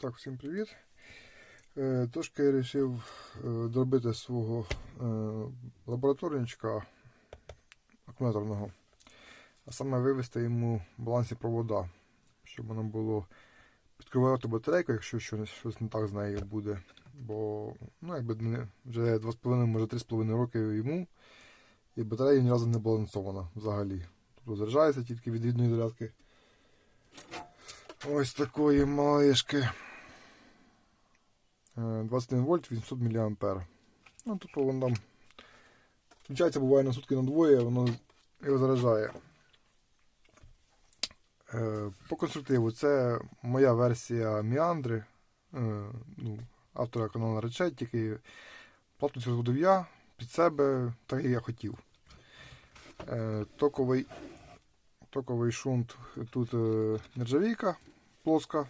Так, всім привіт. Е, Трошки я вирішив е, доробити свого е, лабораторничка акумуляторного, а саме вивести йому балансі провода, щоб воно було підкривати батарейку, якщо щось, щось не так з нею буде. Бо ну, якби вже 2,5, може 3,5 роки йому, і батарея ні разу не балансована взагалі. Тобто заряджається тільки від рідної зарядки. Ось такої малишки. Е, 21 вольт 800 мА. Ну, тобто воно там. Включається буває на сутки на двоє, воно його заряджає. Е, По конструктиву це моя версія Міандри. Е, Ну, автора каналу речей, тільки плату цю згодив я під себе, так як я хотів. Е, Токовий, токовий шунт тут е, нержавійка плоска.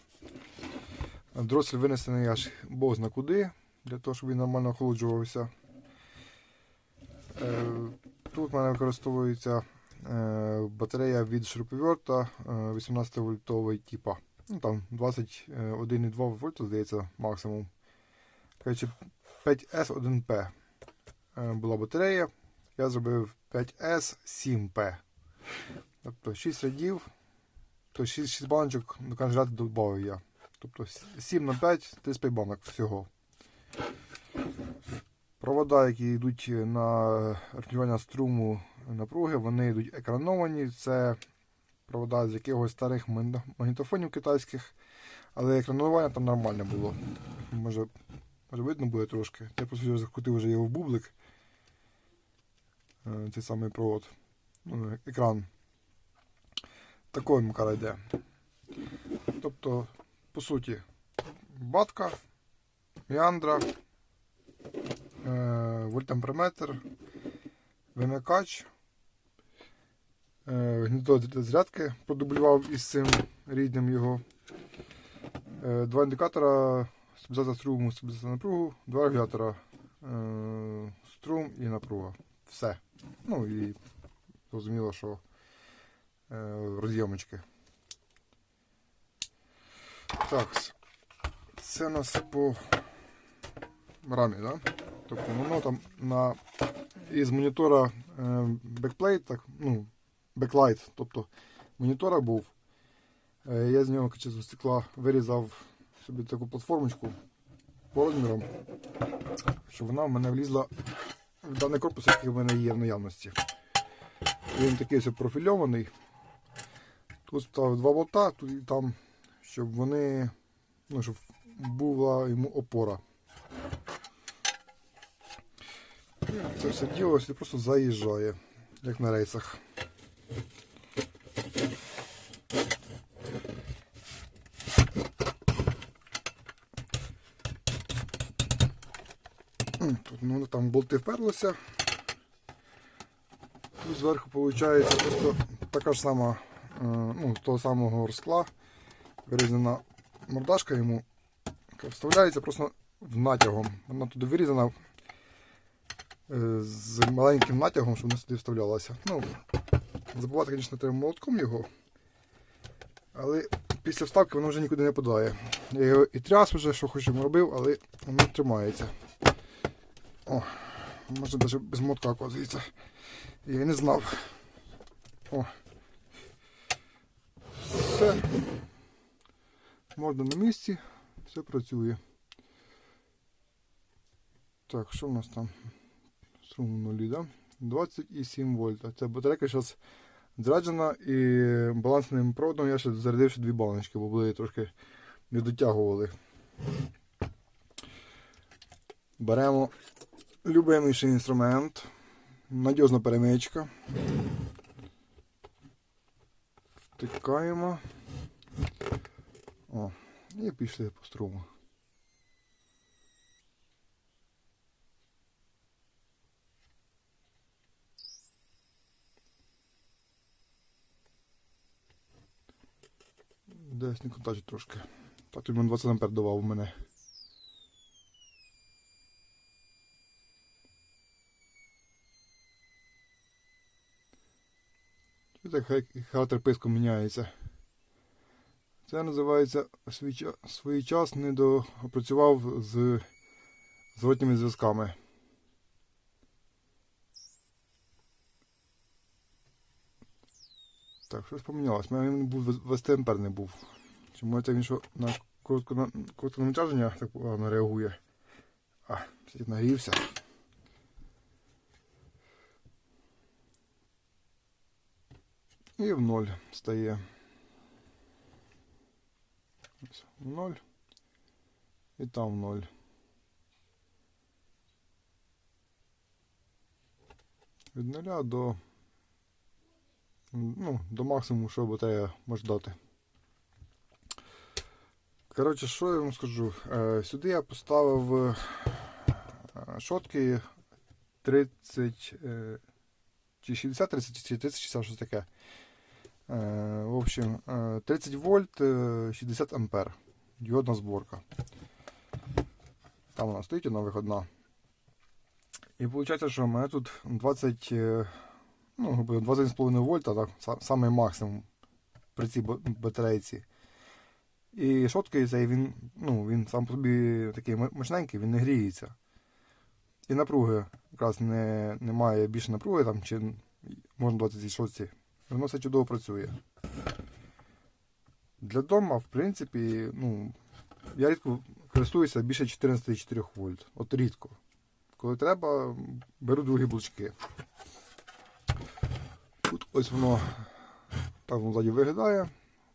Дросель винесений аж бог зна куди, для того, щоб він нормально охолоджувався. Е, Тут в мене використовується е, батарея від шуруповерта 18 вольтовий типа. Ну, там 21,2 вольта, здається, максимум. Коротше, 5S1P е, була батарея. Я зробив 5S7P. Тобто 6 рядів, то 6, 6 баночок до конжелятора додав я. Тобто 7 на 5, 35 банок всього. Провода, які йдуть на регулювання струму напруги, вони йдуть екрановані. Це провода з якихось старих магнітофонів китайських, але екранування там нормально було. Може, може видно буде трошки. Я просто закрутив вже його в бублик. Е, Цей самий провод. Ну, екран. Такою макара йде. Тобто, по суті, батка, міандра, е, вольтамперметр, вимикач, е, гніздо зарядки продублював із цим рідним його. Е, два індикатора, стабілізація струму, стабілізація напругу, два регулятора струм і напруга. Все. Ну і зрозуміло, що роз'ємочки. Так, це у нас по рамі, да? Тобто воно там на із монітора бекплейт, так, ну, беклайт, тобто монітора був. Е, я з нього качество стекла вирізав собі таку платформочку по розмірам, щоб вона в мене влізла в даний корпус, який в мене є в наявності. Він такий ось профільований. Тут ставив два болта, тут і там, щоб вони, ну, щоб була йому опора. Це все діло ось просто заїжджає, як на рейсах. Тут ну, там болти вперлися. Тут зверху виходить просто така ж сама, е, ну, того самого скла, вирізана мордашка йому, вставляється просто в натягом. Вона туди вирізана е, з маленьким натягом, щоб вона сюди вставлялася. Ну, забувати, звісно, треба молотком його, але після вставки воно вже нікуди не подає. Я його і тряс вже, що хоч йому робив, але воно тримається. О, можна навіть без мотка оказується. Я і не знав. О. Все. Можна на місці, все працює. Так, що в нас там? Струм нулі, да? 27 вольт. Ця батарейка зараз заряджена і балансним проводом я ще зарядив ще дві баночки, бо були трошки не дотягували. Беремо любиміший інструмент. Надіжна перемичка. Втикаємо. О, і пішли по струму. Десь не контачить трошки. Так тобі 20 ампер давав у мене. Хай- характер писку міняється. Це називається свій, час не доопрацював з зворотніми зв'язками. Так, щось помінялось. У мене він був вести ампер не був. Чому це він що на коротко на навантаження так погано реагує? А, сидить нагрівся. І в ноль стає. Ось, в ноль. І там в ноль. Від нуля до, ну, до максимуму, що батарея може дати. Коротше, що я вам скажу? Е, Сюди я поставив е, шотки 30 е, чи 60, 30 чи 30, 60, щось таке. Е, В общем, е, 30 вольт, е, 60 ампер. Діодна зборка. Там вона стоїть, вона виходна. І виходить, що в мене тут 20, е, ну, грубо говоря, 20,5 вольта, так, са- самий максимум при цій ба- батарейці. І шоткий цей він, ну, він сам по собі такий мощненький, він не гріється. І напруги якраз не, немає більше напруги, там, чи можна дати цій шотці. Воно все чудово працює. Для дома, в принципі, ну, я рідко користуюся більше 14,4 вольт. От рідко. Коли треба, беру другі блочки. Тут ось воно так воно ззаді виглядає.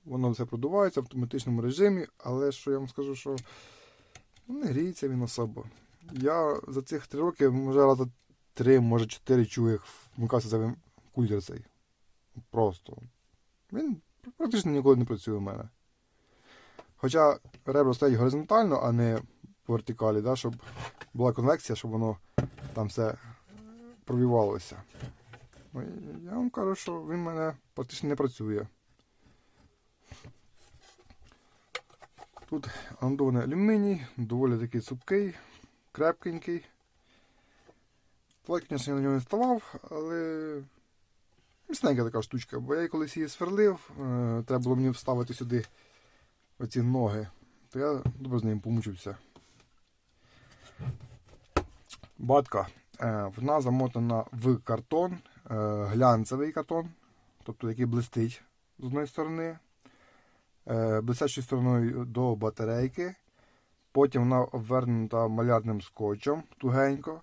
Воно все продувається в автоматичному режимі, але що я вам скажу, що не гріється він особо. Я за цих три роки вже раза три, може чотири чую, як вмикався цей кулер цей. Просто. Він практично ніколи не працює у мене. Хоча ребра стоять горизонтально, а не по вертикалі, да, щоб була конвекція, щоб воно там все пробивалося. Ну, я вам кажу, що він в мене практично не працює. Тут андований алюміній, доволі такий цупкий, крепкенький. Звісно, я на нього не ставав, але міцненька така штучка, бо я колись її сверлив, е, треба було мені вставити сюди оці ноги, то я добре з ним помучився. Батка. Е, Вона замотана в картон, е, глянцевий картон, тобто який блистить з одної сторони, блистячою стороною до батарейки. Потім вона обвернута малярним скотчем тугенько.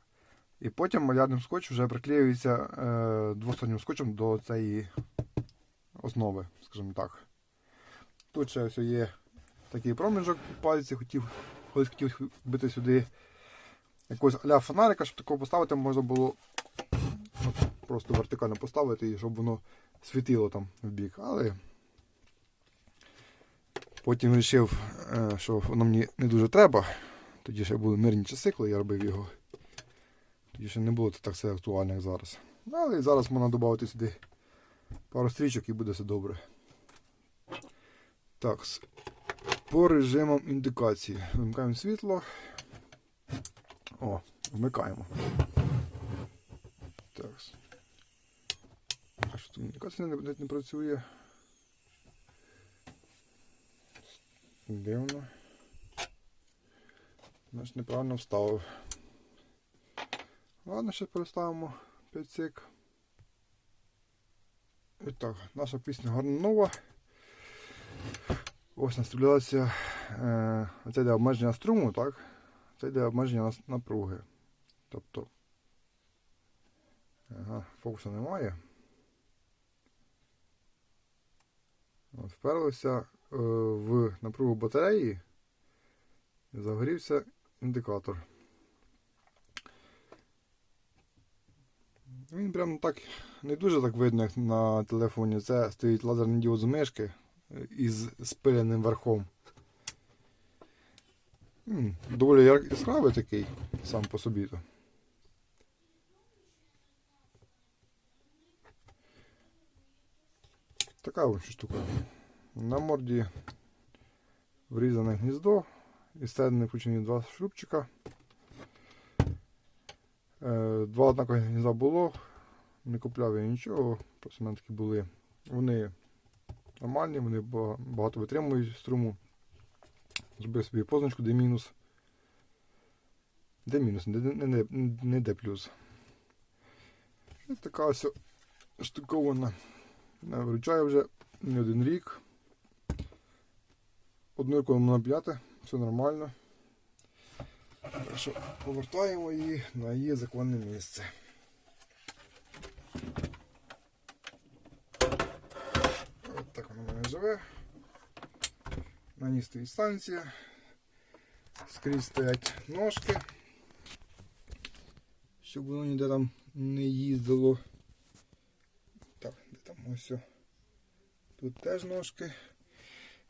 І потім малярним скотчем вже приклеюється е, двостороннім скотчем до цієї основи, скажімо так. Тут ще ось є такий проміжок у пальці, хотів, колись хотів вбити сюди якогось аля фонарика, щоб такого поставити можна було от, просто вертикально поставити і щоб воно світило там в бік. Але потім вирішив, е, що воно мені не дуже треба. Тоді ще були мирні часи, коли я робив його. Тоді ще не було так все актуально, як зараз. Ну, Але зараз можна додати сюди пару стрічок і буде все добре. Так, по режимам індикації. Вимикаємо світло. О, вмикаємо. Так. А що тут індикація не, не, не працює? Де воно? Значить неправильно вставив. Ладно, ще переставимо 5 сек. І так, наша пісня гарна нова. Ось наставлялася е, оце йде обмеження струму, так? Це йде обмеження напруги. Тобто. Ага, фокусу немає. От, вперлося е, в напругу батареї загорівся індикатор. Він прям так не дуже так видно, як на телефоні. Це стоїть лазерний діод з мишки е, із спиленим верхом. Доволі яскравий такий сам по собі. то. Така ось штука. На морді врізане гніздо. І стедені включені два шрубчика. Е, Два однакові гнізда було. Не купляв я нічого, просто в мене такі були. Вони нормальні, вони багато витримують струму. Зробив собі позначку, де мінус. Де мінус, не, не, не, не де плюс. І така ось штукована. Вона виручає вже не один рік. Одну руку можна п'яти, все нормально. Що повертаємо її на її законне місце. От так воно в мене живе. На ній стоїть станція. Скрізь стоять ножки. Щоб воно ніде там не їздило. Так, де там ось. Тут теж ножки.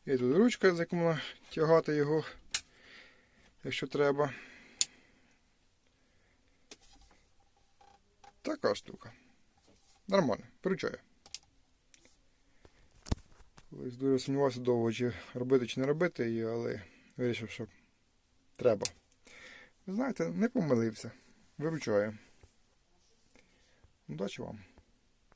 І тут ручка, з можна тягати його, якщо треба. Така штука. Нормально, виручає. Колись дуже сумнівався довго, чи робити, чи не робити її, але вирішив, що треба. Ви знаєте, не помилився. Виручає. Удачі вам!